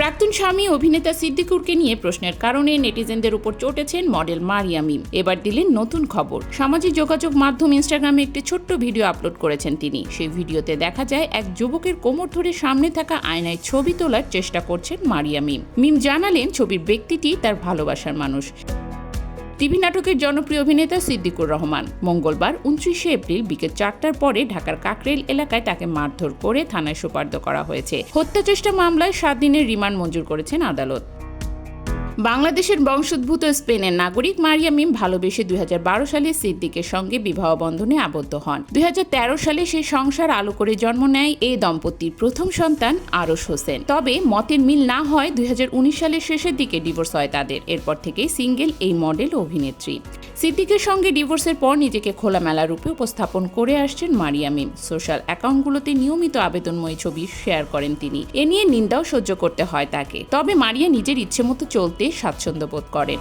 প্রাক্তন স্বামী অভিনেতা সিদ্দিকুরকে নিয়ে প্রশ্নের কারণে নেটিজেনদের উপর চটেছেন মডেল মারিয়া মিম। এবার দিলেন নতুন খবর। সামাজিক যোগাযোগ মাধ্যম ইনস্টাগ্রামে একটি ছোট্ট ভিডিও আপলোড করেছেন তিনি। সেই ভিডিওতে দেখা যায়, এক যুবকের কোমর ধরে সামনে থাকা আয়নায় ছবি তোলার চেষ্টা করছেন মারিয়া মিম। মিম জানালেন, ছবির ব্যক্তিটি তার ভালোবাসার মানুষ। টিভি নাটকের জনপ্রিয় অভিনেতা সিদ্দিকুর রহমান। মঙ্গলবার উনত্রিশে এপ্রিল বিকেল চারটার পরে ঢাকার কাকরেল এলাকায় তাকে মারধর করে থানায় সোপার্দ করা হয়েছে। হত্যা চেষ্টা মামলায় সাত দিনের রিমান্ড মঞ্জুর করেছেন আদালত। বাংলাদেশের বংশোদ্ভূত স্পেনের নাগরিক মারিয়া মিম ভালোবেসে দুই সালে সিদ্দিকের সঙ্গে বিবাহ বন্ধনে আবদ্ধ হন। দুই হাজার তেরো সালে সেই সংসার আলো করে জন্ম নেয় এই দম্পতির প্রথম সন্তান আরস হোসেন। তবে মতের মিল না হয় দুই হাজার উনিশ সালের শেষের দিকে ডিভোর্স হয় তাদের। এরপর থেকে সিঙ্গেল এই মডেল অভিনেত্রী। সিদ্দিকের সঙ্গে ডিভোর্সের পর নিজেকে খোলামেলা রূপে উপস্থাপন করে আসছেন মারিয়া মিম। সোশ্যাল অ্যাকাউন্টগুলোতে নিয়মিত আবেদনময় ছবি শেয়ার করেন তিনি। এ নিয়ে নিন্দাও সহ্য করতে হয় তাকে। তবে মারিয়া নিজের ইচ্ছে মতো চলতে স্বাচ্ছন্দ্য বোধ করেন।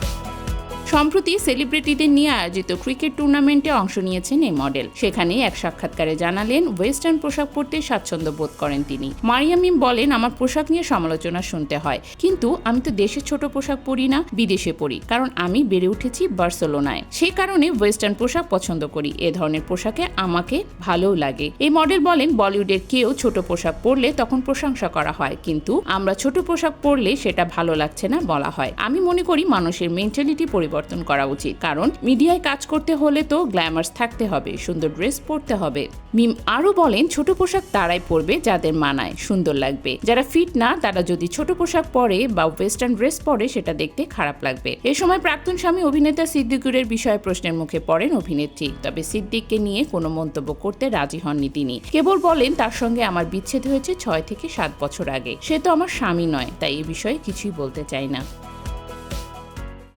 সম্প্রতি সেলিব্রিটিদের নিয়ে আয়োজিত ক্রিকেট টুর্নামেন্টে অংশ নিয়েছেন এই মডেল। সেখানে এক সাক্ষাৎকারে জানালেন, ওয়েস্টার্ন পোশাক পরতে স্বাচ্ছন্দ্য বোধ করেন তিনি। মারিয়ামিম বলেন, আমার পোশাক নিয়ে সমালোচনা শুনতে হয়। কিন্তু আমি তো দেশে ছোট পোশাক পরি না, বিদেশে পরি। কারণ আমি বেড়ে উঠেছি বার্সেলোনায়। সেই কারণে ওয়েস্টার্ন পোশাক পছন্দ করি। এ ধরনের পোশাকে আমাকে ভালোও লাগে। এই মডেল বলেন, বলিউডের কেউ ছোট পোশাক পরলে তখন প্রশংসা করা হয়। কিন্তু আমরা ছোট পোশাক পরলে সেটা ভালো লাগছে না বলা হয়। আমি মনে করি, মানুষের মেন্টালিটি পরিবর্তন করা উচিত। কারণ মিডিয়ায় কাজ করতে হলে তো গ্ল্যামার্স থাকতে হবে, সুন্দর ড্রেস পরতে হবে। মিম আরও বলেন, ছোট পোশাক তারাই পরবে যাদের মানায় সুন্দর লাগবে। যারা ফিট না, তারা যদি ছোট পোশাক পরে বা ওয়েস্টার্ন ড্রেস পরে, সেটা দেখতে খারাপ লাগবে। এ সময় প্রাক্তন স্বামী অভিনেতা সিদ্দিকুরের বিষয়ে প্রশ্নের মুখে পড়েন অভিনেত্রী। তবে সিদ্দিককে নিয়ে কোনো মন্তব্য করতে রাজি হননি তিনি। কেবল বলেন, তার সঙ্গে আমার বিচ্ছেদ হয়েছে ছয় থেকে সাত বছর আগে। সে তো আমার স্বামী নয়, তাই এ বিষয়ে কিছুই বলতে চাই না।